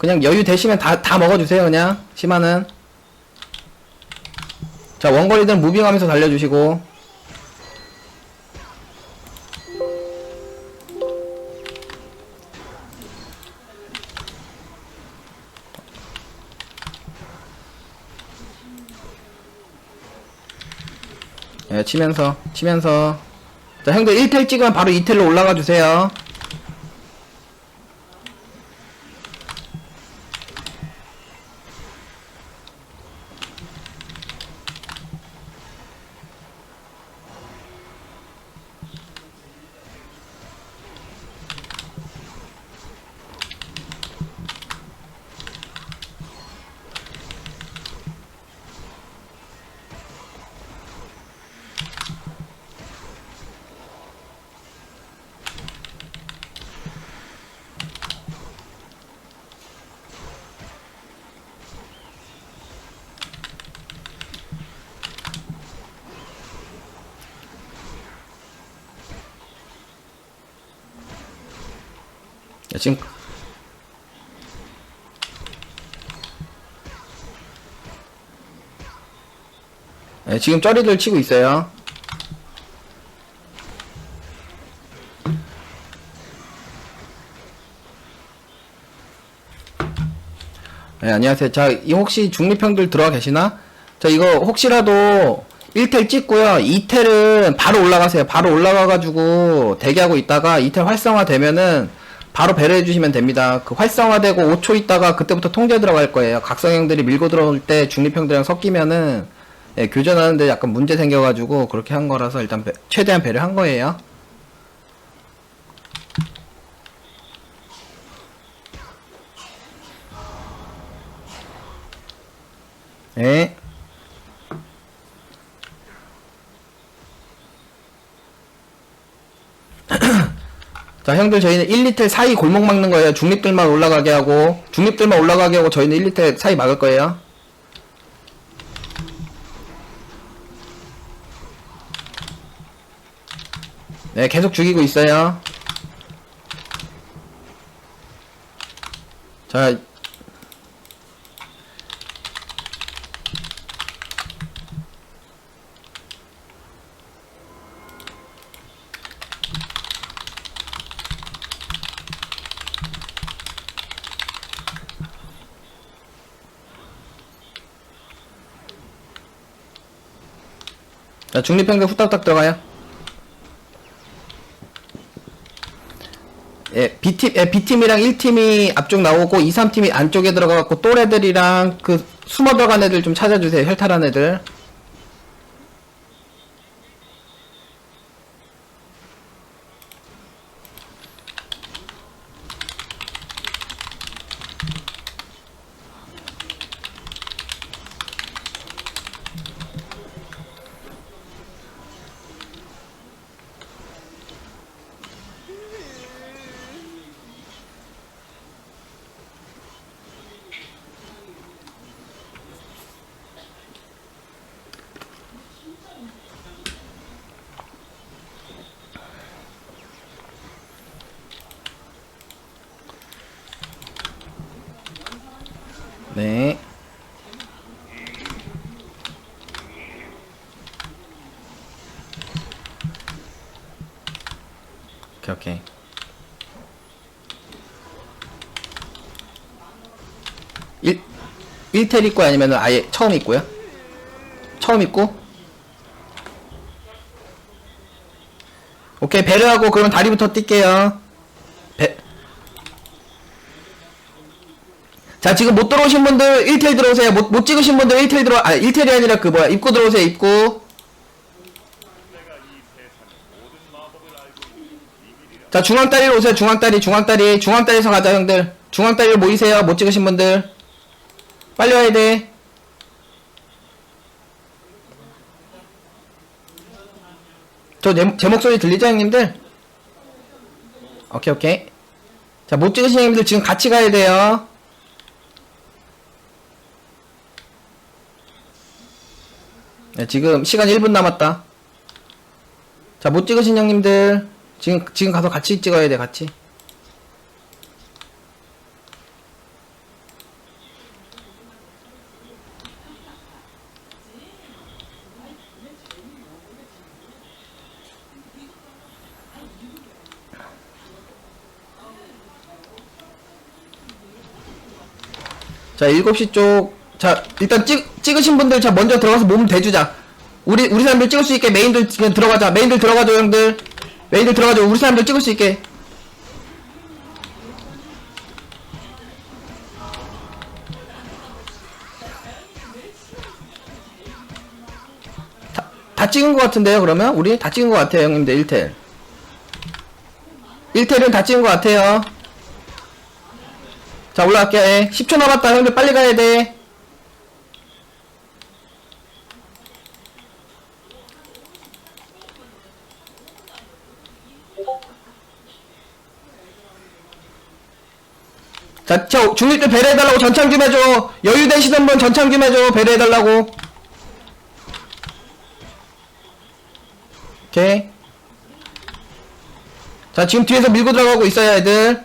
그냥 여유 되시면 다, 다 먹어주세요, 그냥. 심화는. 자, 원거리들은 무빙하면서 달려주시고. 예, 치면서, 치면서. 자, 형들 1텔 찍으면 바로 2텔로 올라가 주세요. 지금 네, 지금 쩌리들 치고 있어요. 네, 안녕하세요. 자, 이 혹시 중립형들 들어와 계시나? 자, 이거 혹시라도 1텔 찍고요. 2텔은 바로 올라가세요. 바로 올라가가지고 대기하고 있다가 2텔 활성화 되면은 바로 배려해 주시면 됩니다. 그 활성화되고 5초 있다가 그때부터 통제 들어갈 거예요. 각성형들이 밀고 들어올 때 중립형들이랑 섞이면은 예, 교전하는데 약간 문제 생겨가지고 그렇게 한 거라서 일단 배- 최대한 배려한 거예요. 네. 자, 형들 저희는 1, 2텔 사이 골목 막는 거예요. 중립들만 올라가게 하고 중립들만 올라가게 하고 저희는 1, 2텔 사이 막을 거예요. 네, 계속 죽이고 있어요. 자, 자 중립형들 후딱후딱 들어가요. 예, B팀, 예, B팀이랑 1팀이 앞쪽 나오고 2, 3팀이 안쪽에 들어가갖고 또래들이랑 그 숨어 들어간 애들 좀 찾아주세요. 혈탈한 애들. 네. 오케이, 오케이. 일, 1텔 입고 아니면 아예 처음 입고요? 처음 입고? 오케이, 배려하고 그러면 다리부터 뛸게요. 배, 자, 지금 못 들어오신 분들 1텔 들어오세요. 못, 못 찍으신 분들 1텔 들어, 아, 1텔이 아니라 그 뭐야, 입구 들어오세요, 입구. 자, 중앙다리로 오세요, 중앙다리, 중앙다리. 중앙다리에서 가자, 형들. 중앙다리로 모이세요, 못 찍으신 분들. 빨리 와야 돼. 저, 내, 제 목소리 들리죠, 형님들? 오케이, 오케이. 자, 못 찍으신 형님들 지금 같이 가야 돼요. 네, 지금 시간 1분 남았다. 자, 못 찍으신 형님들, 지금 지금 가서 같이 찍어야 돼 같이. 자 7시 쪽 자 일단 찍, 찍으신 분들 자 먼저 들어가서 몸 대주자. 우리 우리 사람들 찍을 수 있게 메인들 지금 들어가자. 메인들 들어가죠 형들. 메인들 들어가죠 우리 사람들 찍을 수 있게. 다, 다 찍은 것 같은데요 그러면? 우리 다 찍은 것 같아요 형님들 1텔. 1텔은 다 찍은 것 같아요. 자 올라갈게요 예. 10초 남았다. 형들 빨리 가야 돼 자, 저 중립들 배려해달라고 전창 좀 해줘. 여유 되시던 분 전창 좀 해줘. 배려해달라고. 오케이. 자, 지금 뒤에서 밀고 들어가고 있어요, 애들.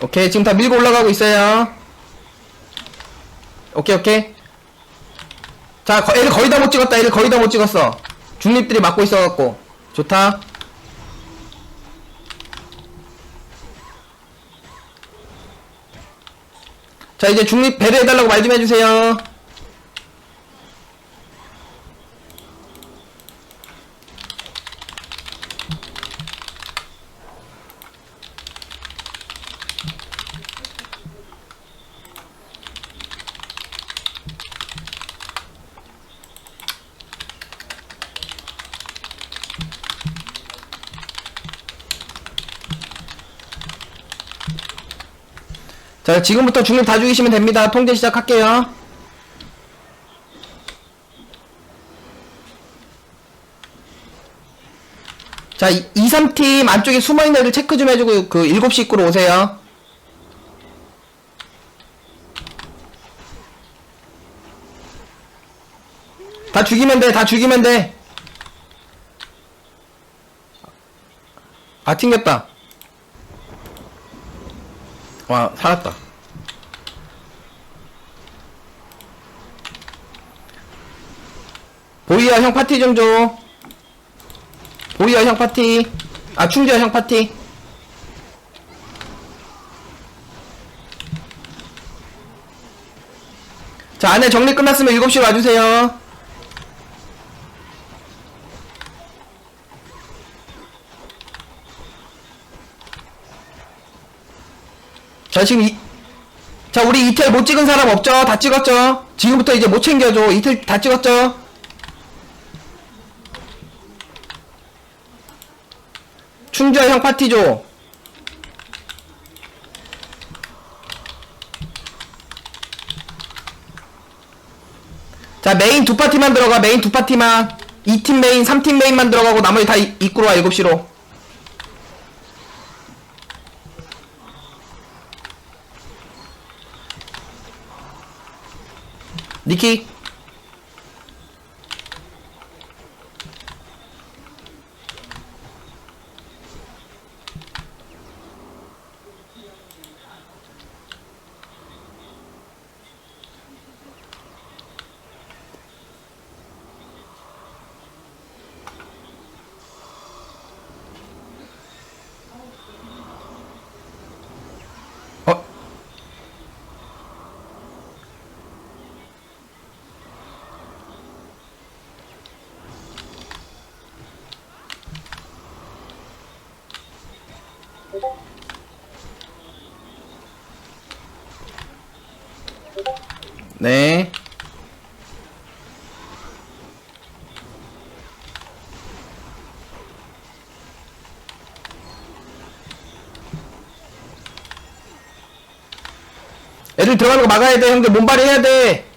오케이, 지금 다 밀고 올라가고 있어요. 오케이, 오케이. 자, 거, 애들 거의 다 못 찍었다. 애들 거의 다 못 찍었어. 중립들이 막고 있어갖고. 좋다. 자, 이제 중립 배려해달라고 말 좀 해주세요. 자, 지금부터 중립 다 죽이시면 됩니다. 통제 시작할게요. 자, 2, 3팀 안쪽에 숨어있는 애들 체크 좀 해주고, 그, 7시 입구로 오세요. 다 죽이면 돼, 다 죽이면 돼. 아, 튕겼다. 와, 살았다. 보이야, 형 파티 좀 줘. 보이야, 형 파티. 아, 충주야, 형 파티. 자, 안에 정리 끝났으면 7시로 와주세요. 자, 지금 이, 자, 우리 이틀 못 찍은 사람 없죠? 다 찍었죠? 지금부터 이제 못 챙겨줘. 이틀 다 찍었죠? 충주야 형 파티 줘. 자, 메인 두 파티만 들어가. 메인 두 파티만. 2팀 메인, 3팀 메인만 들어가고 나머지 다 이- 입구로 와, 7시로. 니키. 네. 애들 들어가는 거 막아야 돼, 형들. 몸발이 해야 돼.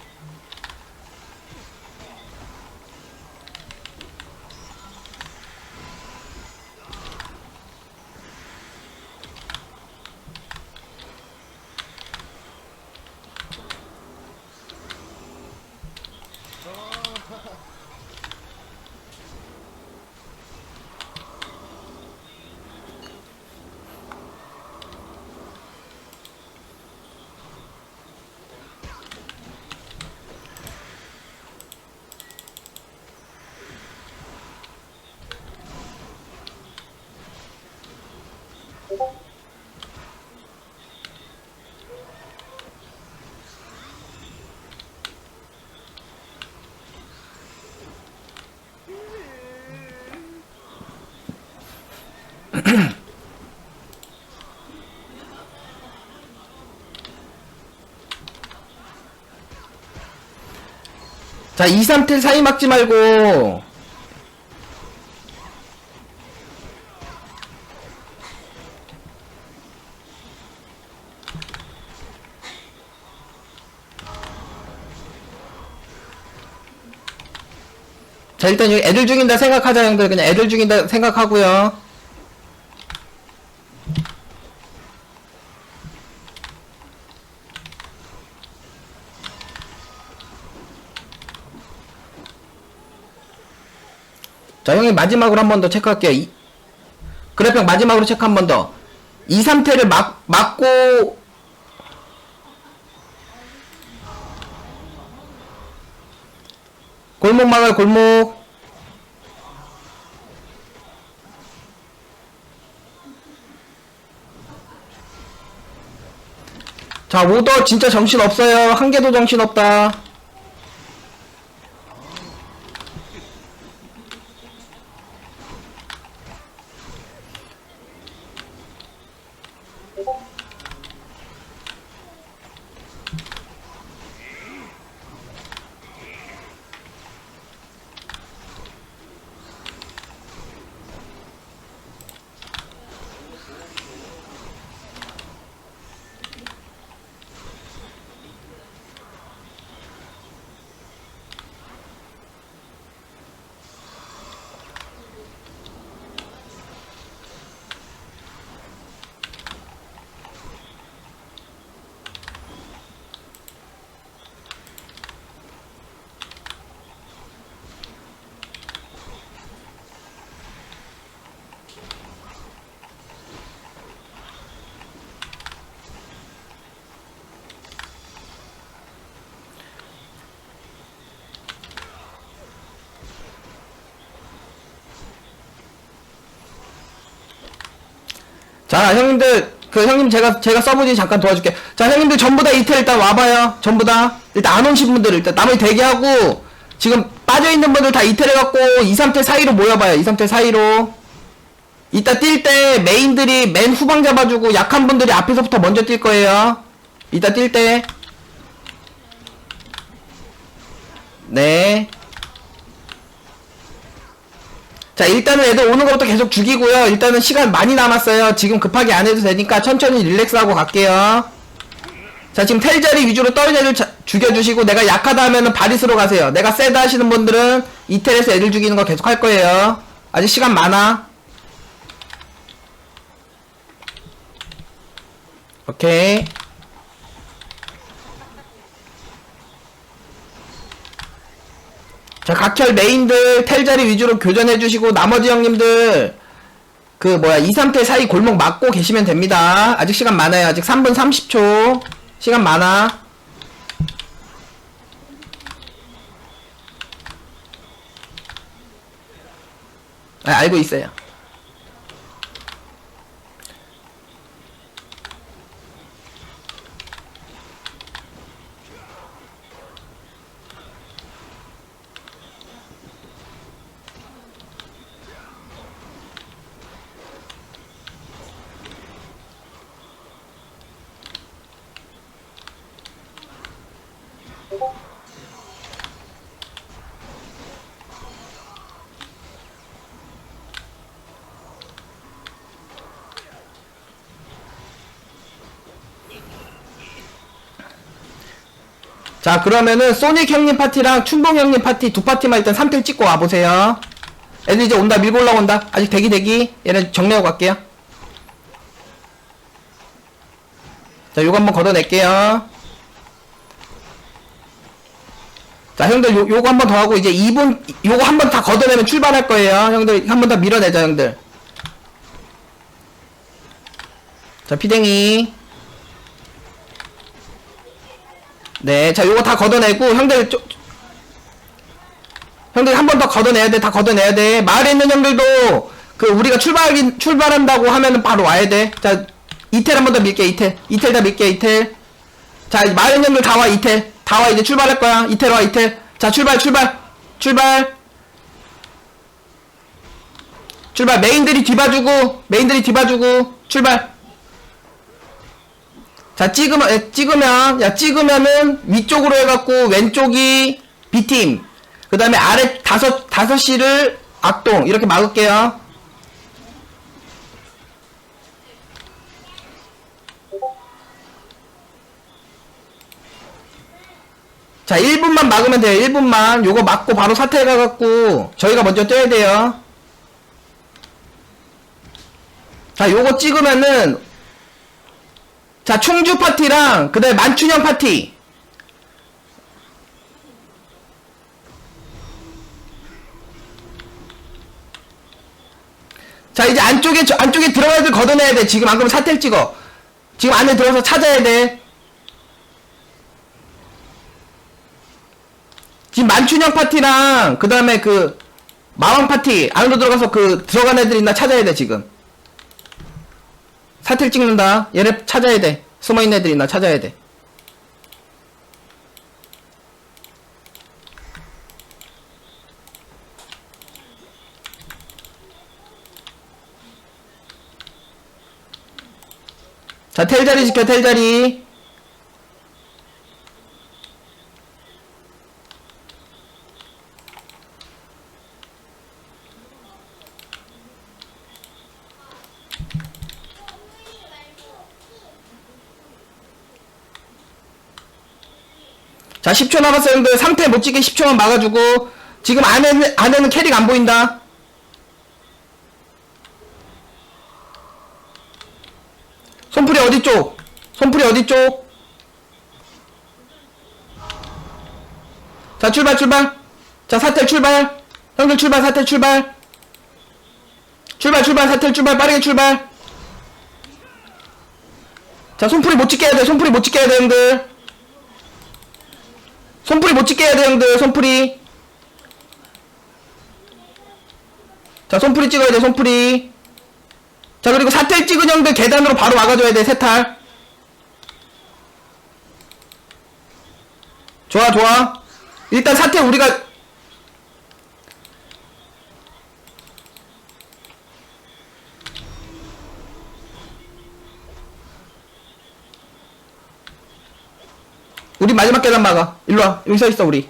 자, 2, 3텔 사이 막지 말고. 자, 일단 여기 애들 죽인다 생각하자, 형들. 그냥 애들 죽인다 생각하고요. 자, 형님 마지막으로 한 번 더 체크할게요. 이, 그래픽 마지막으로 체크 한 번 더. 2, 3태를 막, 막고, 골목 막아요, 골목. 자, 오더 진짜 정신 없어요. 한 개도 정신 없다. 자, 형님들, 그 형님 제가, 제가 서브지 잠깐 도와줄게. 자, 형님들 전부 다 이틀 일단 와봐요. 전부 다. 일단 안 오신 분들 일단 나머지 대기하고, 지금 빠져있는 분들 다 이틀 해갖고, 2, 3태 사이로 모여봐요. 2, 3태 사이로. 이따 뛸 때 메인들이 맨 후방 잡아주고, 약한 분들이 앞에서부터 먼저 뛸 거예요. 이따 뛸 때. 네. 자 일단은 애들 오는 것부터 계속 죽이고요. 일단은 시간 많이 남았어요. 지금 급하게 안 해도 되니까 천천히 릴렉스하고 갈게요. 자 지금 텔자리 위주로 자- 죽여주시고 내가 약하다 하면은 바리스로 가세요. 내가 세다 하시는 분들은 이텔에서 애들 죽이는 거 계속 할 거예요. 아직 시간 많아. 오케이 자, 각혈 메인들 텔자리 위주로 교전해주시고, 나머지 형님들, 그, 뭐야, 2, 3태 사이 골목 막고 계시면 됩니다. 아직 시간 많아요. 아직 3분 30초. 시간 많아. 아, 알고 있어요. 자, 그러면은, 소닉 형님 파티랑 춘봉 형님 파티 두 파티만 일단 3텔 찍고 와보세요. 애들 이제 온다, 밀고 올라온다. 아직 대기, 대기. 얘네 정리하고 갈게요. 자, 요거 한번 걷어낼게요. 자, 형들 요, 요거 한번 더 하고 이제 2분, 요거 한번 다 걷어내면 출발할 거예요. 형들 한 번 더 밀어내자, 형들. 자, 피댕이. 네, 자, 요거 다 걷어내고, 형들, 쪼, 형들 한 번 더 걷어내야 돼, 다 걷어내야 돼. 마을에 있는 형들도, 그, 우리가 출발, 출발한다고 하면은 바로 와야 돼. 자, 이텔 한 번 더 밀게, 이텔. 이텔 다 밀게, 이텔. 자, 마을에 있는 형들 다 와, 이텔. 다 와, 이제 출발할 거야. 이텔 와, 이텔. 자, 출발, 출발. 출발. 출발. 메인들이 뒤봐주고, 메인들이 뒤봐주고, 출발. 자 찍으면 에, 찍으면 야 찍으면은 위쪽으로 해갖고 왼쪽이 B팀 그 다음에 아래 다섯, 다섯 시를 악동. 이렇게 막을게요. 자, 1분만 막으면 돼요. 1분만. 요거 막고 바로 사태 가갖고, 저희가 먼저 뛰어야 돼요. 자, 요거 찍으면은, 자, 충주 파티랑, 그 다음에 만춘형 파티. 자, 이제 안쪽에, 저- 안쪽에 들어가야 돼. 걷어내야 돼. 지금 안 그러면 사태를 찍어. 지금 안에 들어가서 찾아야 돼. 지금 만춘형 파티랑 그 다음에 그 마왕 파티 안으로 들어가서 그 들어간 애들 있나 찾아야 돼 지금 사틀 찍는다. 얘네 찾아야 돼. 숨어있는 애들 있나 찾아야 돼. 자, 텔자리 지켜, 텔자리. 자, 10초 남았어요, 형들. 3패 못 찍게 10초만 막아주고. 지금 안에는, 안에는 캐릭 안 보인다. 손풀이 어디 쪽? 손풀이 어디 쪽? 자, 출발, 출발. 자, 사텔 출발. 형들 출발, 사텔 출발. 출발, 출발, 사텔 출발. 빠르게 출발. 자, 손풀이 못 찍게 해야 돼. 손풀이 못 찍게 해야 돼, 형들. 손풀이 못 찍게 해야 돼, 형들. 손풀이. 자, 손풀이 찍어야 돼, 손풀이. 자, 그리고 사텔 찍은 형들 계단으로 바로 막아줘야 돼, 세탈. 좋아, 좋아. 일단 사태 우리가 우리 마지막 계단 막아. 일로 와. 여기 서 있어, 우리.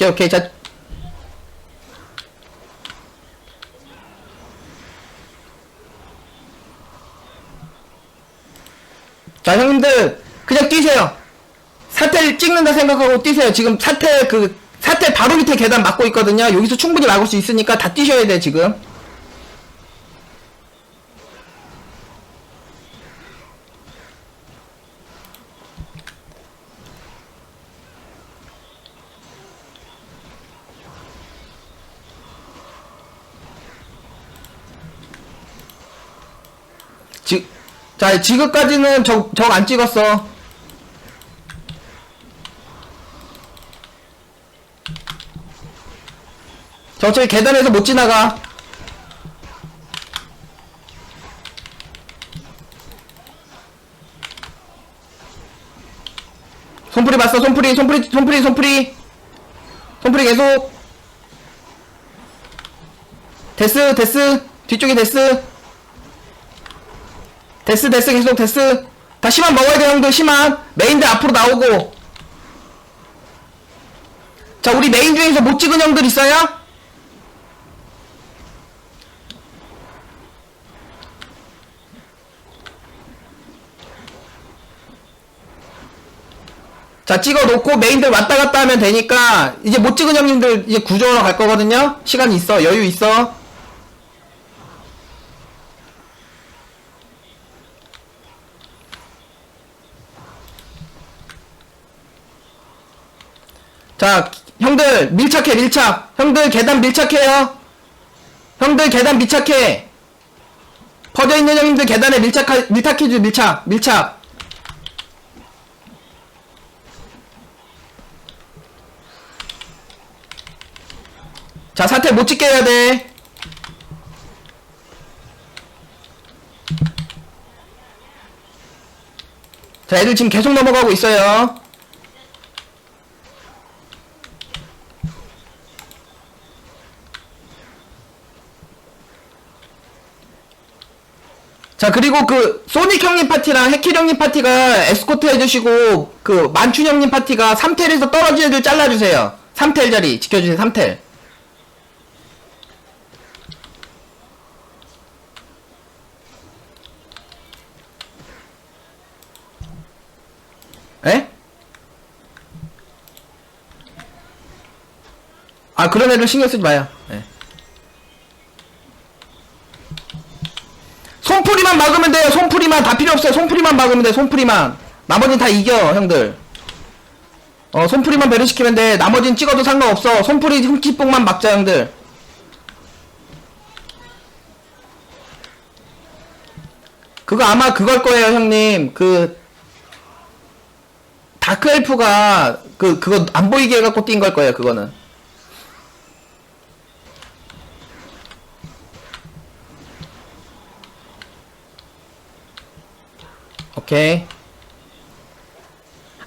오케이, 오케이. 자. 자, 형님들, 그냥 뛰세요. 사텔 찍는다 생각하고 뛰세요. 지금 사텔 그, 사텔 바로 밑에 계단 막고 있거든요. 여기서 충분히 막을 수 있으니까 다 뛰셔야 돼, 지금. 지, 자, 지금까지는 적, 적안 찍었어. 저, 저기 계단에서 못 지나가. 손풀이 봤어, 손풀이, 손풀이, 손풀이, 손풀이. 손풀이 계속. 데스, 데스. 뒤쪽에 데스. 데스 데스 계속 데스. 다 심한 먹어야 돼 형들 심한. 메인들 앞으로 나오고. 자 우리 메인 중에서 못 찍은 형들 있어요? 자 찍어 놓고 메인들 왔다 갔다 하면 되니까 이제 못 찍은 형님들 이제 구조하러 갈 거거든요? 시간 있어? 여유 있어 자, 형들 밀착해 밀착. 형들 계단 밀착해요. 형들 계단 밀착해. 퍼져 있는 형님들 계단에 밀착 밀착해줘 밀착 밀착. 자 사태 못 찍게 해야 돼. 자 애들 지금 계속 넘어가고 있어요. 자 그리고 그 소닉 형님 파티랑 해킬 형님 파티가 에스코트 해주시고 그 만춘 형님 파티가 3텔에서 떨어진 애들 잘라주세요. 3텔 자리 지켜주세요 3텔. 에? 아 그런 애들 신경 쓰지 마요 예. 손풀이만 막으면 돼요. 손풀이만 다 필요 없어요. 손풀이만 막으면 돼. 손풀이만. 나머지는 다 이겨, 형들. 어, 손풀이만 배려시키면 돼. 나머지는 찍어도 상관없어. 손풀이 흠칫뽕만 막자, 형들. 그거 아마 그걸 거예요, 형님. 그 다크 엘프가 그 그거 안 보이게 해갖고 뛴 걸 거예요, 그거는. 오케이.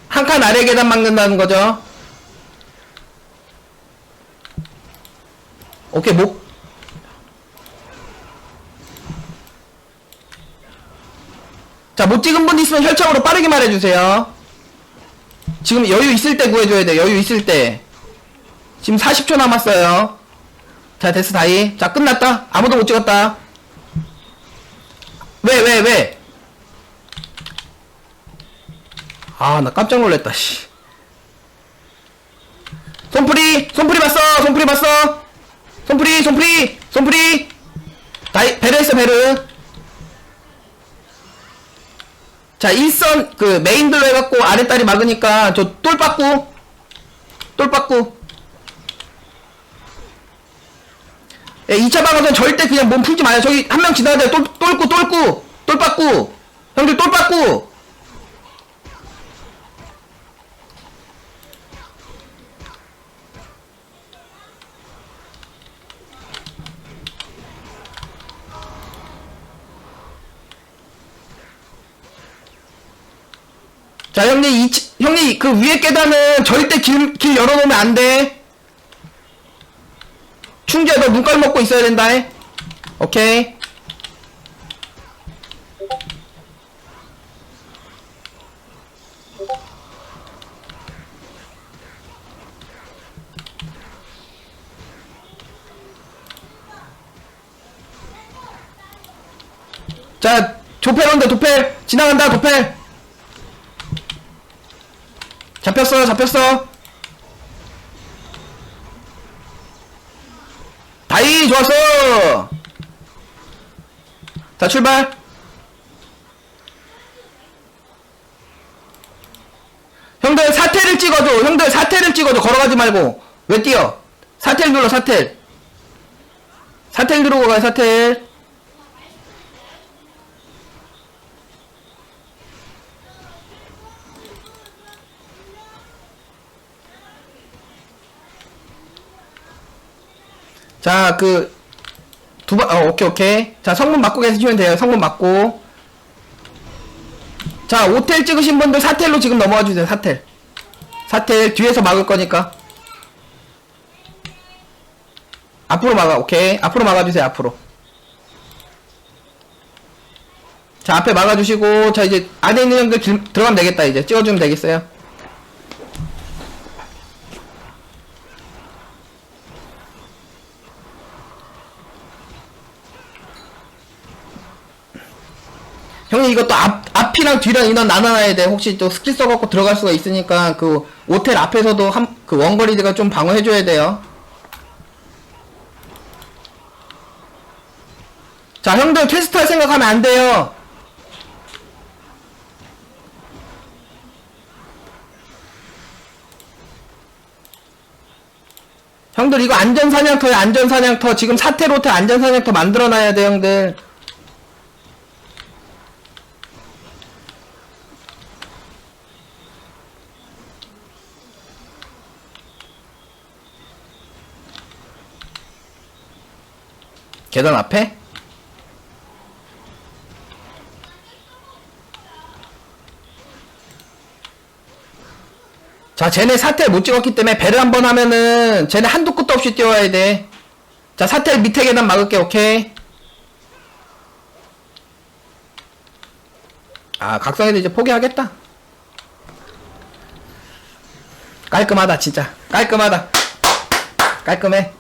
한 칸 아래 계단 막는다는 거죠. 오케이, 목. 자, 못 찍은 분 있으면 혈청으로 빠르게 말해주세요. 지금 여유 있을 때 구해줘야 돼, 여유 있을 때. 지금 40초 남았어요. 자, 됐어, 다이. 자, 끝났다. 아무도 못 찍었다. 왜, 왜, 왜? 아, 나 깜짝 놀랐다, 씨. 손풀이! 손풀이 봤어! 손풀이 봤어! 손풀이! 손풀이! 손풀이! 다이, 베르 했어, 베르. 자, 일선, 그, 메인들로 해갖고 아랫다리 막으니까 저 똘빠꾸. 똘빠꾸. 예, 2차 방어선 절대 그냥 몸 풀지 마요. 저기 한 명 지나가야 돼. 똘, 똘꾸, 똘꾸. 똘빠꾸. 형들 똘빠꾸. 자, 형님, 이, 치- 형님, 그 위에 계단은 절대 길, 길 열어놓으면 안 돼. 충주야, 너 눈깔 먹고 있어야 된다, 해. 오케이. 자, 도펠 온다, 도펠. 지나간다, 도펠. 잡혔어, 잡혔어. 다이, 좋았어. 자, 출발. 형들 사태를 찍어줘. 형들 사태를 찍어줘. 걸어가지 말고. 왜 뛰어? 사텔 눌러, 사텔. 사텔 가요, 사텔. 자, 그, 두 번, 어, 오케이, 오케이. 자, 성문 맞고 계시면 돼요. 성문 맞고. 자, 오텔 찍으신 분들 사텔로 지금 넘어와 주세요. 사텔. 사텔 뒤에서 막을 거니까. 앞으로 막아, 오케이. 앞으로 막아주세요, 앞으로. 자, 앞에 막아주시고, 자, 이제 안에 있는 형들 길- 들어가면 되겠다, 이제. 찍어주면 되겠어요. 형님 이것도 앞, 앞이랑 뒤랑 인원 나눠놔야 돼. 혹시 또 스킬 써갖고 들어갈 수가 있으니까 그 오텔 앞에서도 한, 그 원거리들가 좀 방어해줘야 돼요. 자, 형들 퀘스트 할 생각하면 안 돼요. 형들 이거 안전사냥터야 안전사냥터 지금 사태로테 안전사냥터 만들어놔야 돼 형들 계단 앞에? 자, 쟤네 사텔 못 찍었기 때문에 배를 한 번 하면은 쟤네 한도 끝도 없이 뛰어야 돼. 자, 사텔 밑에 계단 막을게, 오케이. 아, 각성애도 이제 포기하겠다. 깔끔하다, 진짜. 깔끔하다. 깔끔해.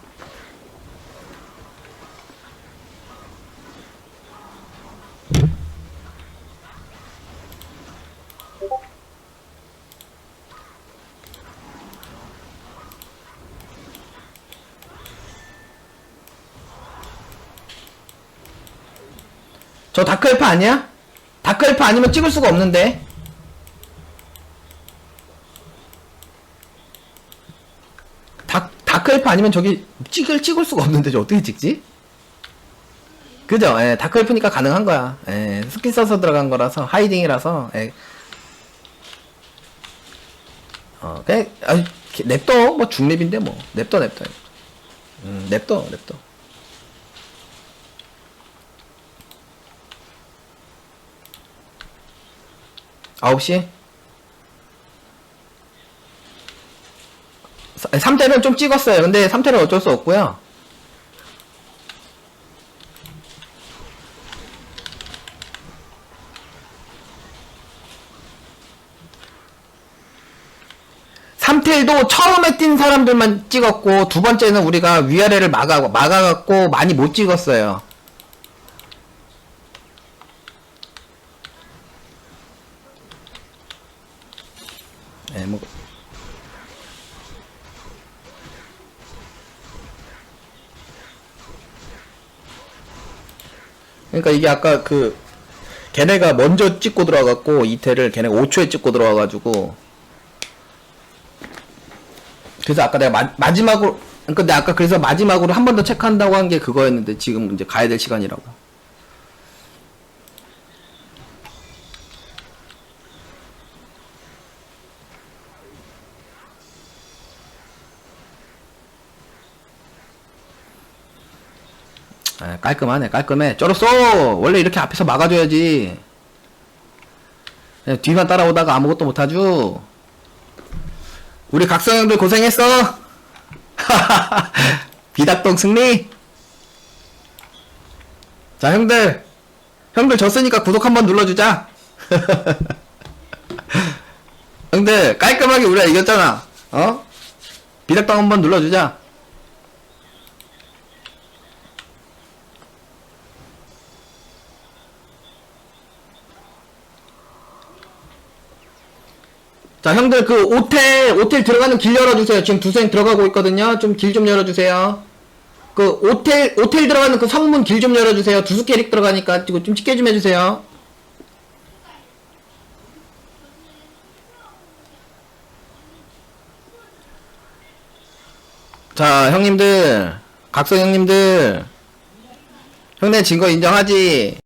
저 다크엘프 아니야? 다크엘프 아니면 찍을 수가 없는데. 다, 다크엘프 아니면 저기 찍을, 찍을 수가 없는데 저 어떻게 찍지? 그죠? 예, 다크엘프니까 가능한 거야. 예, 스킨 써서 들어간 거라서, 하이딩이라서, 예. 어, 그냥, 아, 냅둬. 뭐 중립인데 뭐. 냅둬, 냅둬. 음, 냅둬, 냅둬. 아홉 시? 3태는 좀 찍었어요. 근데 3태는 어쩔 수 없고요. 삼텔도 처음에 뛴 사람들만 찍었고 두 번째는 우리가 위아래를 막아 막아갖고 많이 못 찍었어요. 네, 뭐. 그러니까 이게 아까 그 걔네가 먼저 찍고 들어와갖고 이태를 걔네가 5초에 찍고 들어와가지고 그래서 아까 내가 마, 마지막으로 그러니까 내가 아까 그래서 마지막으로 한 번 더 체크한다고 한 게 그거였는데 지금 이제 가야 될 시간이라고 아, 깔끔하네 깔끔해. 쩔었어 원래 이렇게 앞에서 막아줘야지. 뒤만 따라오다가 아무것도 못하죠. 우리 각성 형들 고생했어. 비닥동 승리. 자 형들. 형들 졌으니까 구독 한번 눌러주자. 형들 깔끔하게 우리가 이겼잖아. 어? 비닥동 한번 눌러주자 자, 형들 그 오텔 오텔 들어가는 길 열어주세요. 지금 두생 들어가고 있거든요. 좀 길 좀 열어주세요. 그 오텔 오텔 들어가는 그 성문 길 좀 열어주세요. 두수 캐릭 들어가니까 이거 좀 찍게 좀 해주세요. 자, 형님들, 각성 형님들, 형네 진 거 인정하지?